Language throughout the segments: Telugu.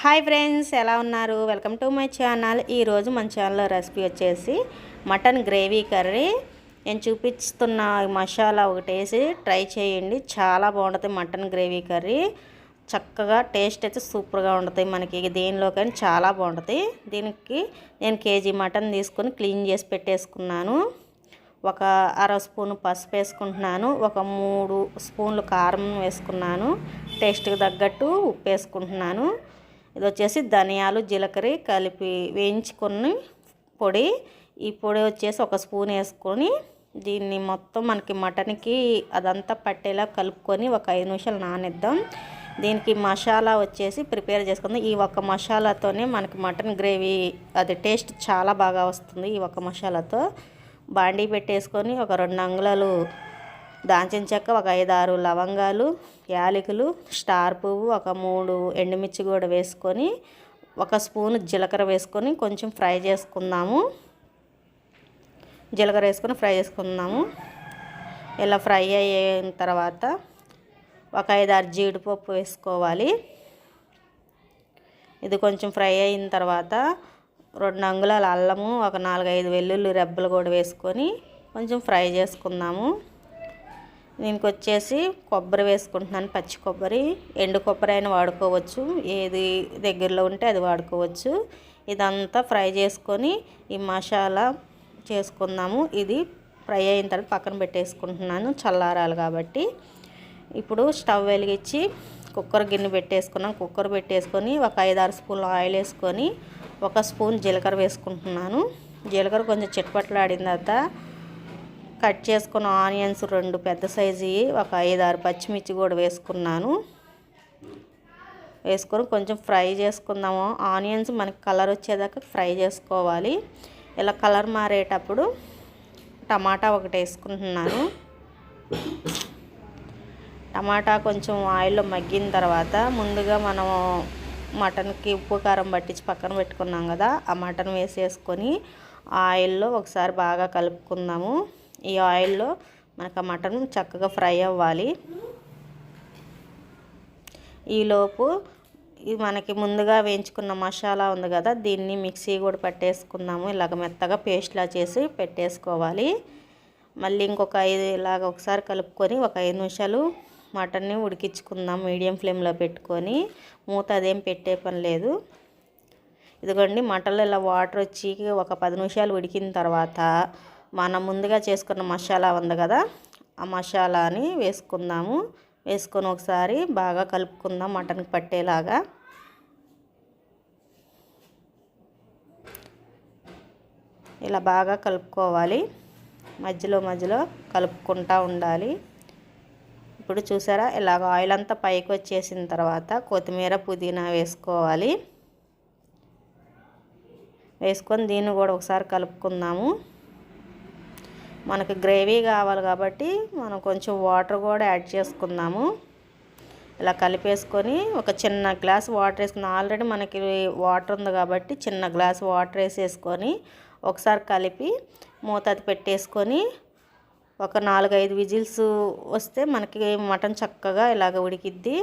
హాయ్ ఫ్రెండ్స్ ఎలా ఉన్నారు? Welcome to my channel. ఈరోజు మన ఛానల్లో రెసిపీ వచ్చేసి మటన్ గ్రేవీ కర్రీ. నేను చూపిస్తున్న మసాలా ఒకటి వేసి ట్రై చేయండి. చాలా బాగుంటుంది మటన్ గ్రేవీ కర్రీ. చక్కగా టేస్ట్ అయితే సూపర్గా ఉంటుంది మనకి. దేనిలోకైనా చాలా బాగుంటుంది. దీనికి నేను కేజీ మటన్ తీసుకొని క్లీన్ చేసి పెట్టేసుకున్నాను. ఒక అర స్పూన్ పసుపు వేసుకుంటున్నాను. ఒక మూడు స్పూన్లు కారం వేసుకున్నాను. టేస్ట్కి తగ్గట్టు ఉప్పు వేసుకుంటున్నాను. ఇది వచ్చేసి ధనియాలు జీలకర్ర కలిపి వేయించుకొని పొడి. ఈ పొడి వచ్చేసి ఒక స్పూన్ వేసుకొని దీన్ని మొత్తం మనకి మటన్కి అదంతా పట్టేలా కలుపుకొని ఒక ఐదు నిమిషాలు నానిద్దాం. దీనికి మసాలా వచ్చేసి ప్రిపేర్ చేసుకుందాం. ఈ ఒక్క మసాలాతోనే మనకి మటన్ గ్రేవీ అది టేస్ట్ చాలా బాగా వస్తుంది ఈ ఒక్క మసాలాతో. బాండీ పెట్టేసుకొని ఒక రెండు అంగుళాలు దాల్చిన చెక్క ఒక ఐదు ఆరు లవంగాలు యాలకులు స్టార్ పువ్వు ఒక మూడు ఎండుమిర్చి కూడా వేసుకొని ఒక స్పూన్ జీలకర్ర వేసుకొని కొంచెం ఫ్రై చేసుకుందాము. జీలకర్ర వేసుకొని ఫ్రై చేసుకుందాము. ఇలా ఫ్రై అయిన తర్వాత ఒక ఐదు ఆరు జీడిపప్పు వేసుకోవాలి. ఇది కొంచెం ఫ్రై అయిన తర్వాత రెండు అంగుళాల అల్లము ఒక నాలుగైదు వెల్లుల్లి రెబ్బలు కూడా వేసుకొని కొంచెం ఫ్రై చేసుకుందాము. దీనికి వచ్చేసి కొబ్బరి వేసుకుంటున్నాను పచ్చి కొబ్బరి. ఎండు కొబ్బరి అయినా వాడుకోవచ్చు. ఏది దగ్గరలో ఉంటే అది వాడుకోవచ్చు. ఇదంతా ఫ్రై చేసుకొని ఈ మసాలా చేసుకుందాము. ఇది ఫ్రై అయిన తర్వాత పక్కన పెట్టేసుకుంటున్నాను చల్లారాలు కాబట్టి. ఇప్పుడు స్టవ్ వెలిగించి కుక్కర్ గిన్నె పెట్టేసుకున్నాం. కుక్కర్ పెట్టేసుకొని ఒక ఐదు ఆరు స్పూన్లు ఆయిల్ వేసుకొని ఒక స్పూన్ జీలకర్ర వేసుకుంటున్నాను. జీలకర్ర కొంచెం చిట్పట్లాడిన తర్వాత కట్ చేసుకున్న ఆనియన్స్ రెండు పెద్ద సైజు ఒక ఐదు ఆరు పచ్చిమిర్చి కూడా వేసుకున్నాను. వేసుకొని కొంచెం ఫ్రై చేసుకుందాము. ఆనియన్స్ మనకి కలర్ వచ్చేదాకా ఫ్రై చేసుకోవాలి. ఇలా కలర్ మారేటప్పుడు టమాటా ఒకటి వేసుకుంటున్నాను. టమాటా కొంచెం ఆయిల్లో మగ్గిన తర్వాత ముందుగా మనం మటన్కి ఉప్పు కారం పట్టించి పక్కన పెట్టుకున్నాం కదా ఆ మటన్ వేసేసుకొని ఆయిల్లో ఒకసారి బాగా కలుపుకుందాము. ఈ ఆయిల్లో మనకు ఆ మటన్ చక్కగా ఫ్రై అవ్వాలి. ఈలోపు ఇది మనకి ముందుగా వేయించుకున్న మసాలా ఉంది కదా దీన్ని మిక్సీ కూడా పట్టేసుకుందాము. ఇలాగ మెత్తగా పేస్ట్లా చేసి పెట్టేసుకోవాలి. మళ్ళీ ఇంకొక ఐదు ఇలాగ ఒకసారి కలుపుకొని ఒక ఐదు నిమిషాలు మటన్ని ఉడికించుకుందాం మీడియం ఫ్లేమ్లో పెట్టుకొని. మూత అదేం పెట్టే పని లేదు. ఇదిగోండి మటన్లో ఇలా వాటర్ వచ్చి ఒక పది నిమిషాలు ఉడికిన తర్వాత మనం ముందుగా చేసుకున్న మసాలా ఉంది కదా ఆ మసాలాని వేసుకుందాము. వేసుకొని ఒకసారి బాగా కలుపుకుందాం మటన్కి పట్టేలాగా. ఇలా బాగా కలుపుకోవాలి. మధ్యలో మధ్యలో కలుపుకుంటూ ఉండాలి. ఇప్పుడు చూసారా ఇలాగ ఆయిల్ అంతా పైకి వచ్చేసిన తర్వాత కొత్తిమీర పుదీనా వేసుకోవాలి. వేసుకొని దీన్ని కూడా ఒకసారి కలుపుకుందాము. మనకు గ్రేవీ కావాలి కాబట్టి మనం కొంచెం వాటర్ కూడా యాడ్ చేసుకుందాము. ఇలా కలిపేసుకొని ఒక చిన్న గ్లాస్ వాటర్ వేసుకుని ఆల్రెడీ మనకి వాటర్ ఉంది కాబట్టి చిన్న గ్లాస్ వాటర్ వేసేసుకొని ఒకసారి కలిపి మూతది పెట్టేసుకొని ఒక నాలుగైదు విజిల్స్ వస్తే మనకి మటన్ చక్కగా ఇలాగ ఉడికిద్ది.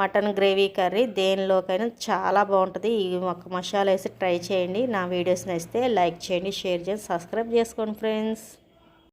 మటన్ గ్రేవీ కర్రీ దేనిలోకైనా చాలా బాగుంటుంది. ఈ ఒక మసాలా వేసి ట్రై చేయండి. నా వీడియోస్ నచ్చితే లైక్ చేయండి షేర్ చేయండి సబ్స్క్రైబ్ చేసుకోండి ఫ్రెండ్స్.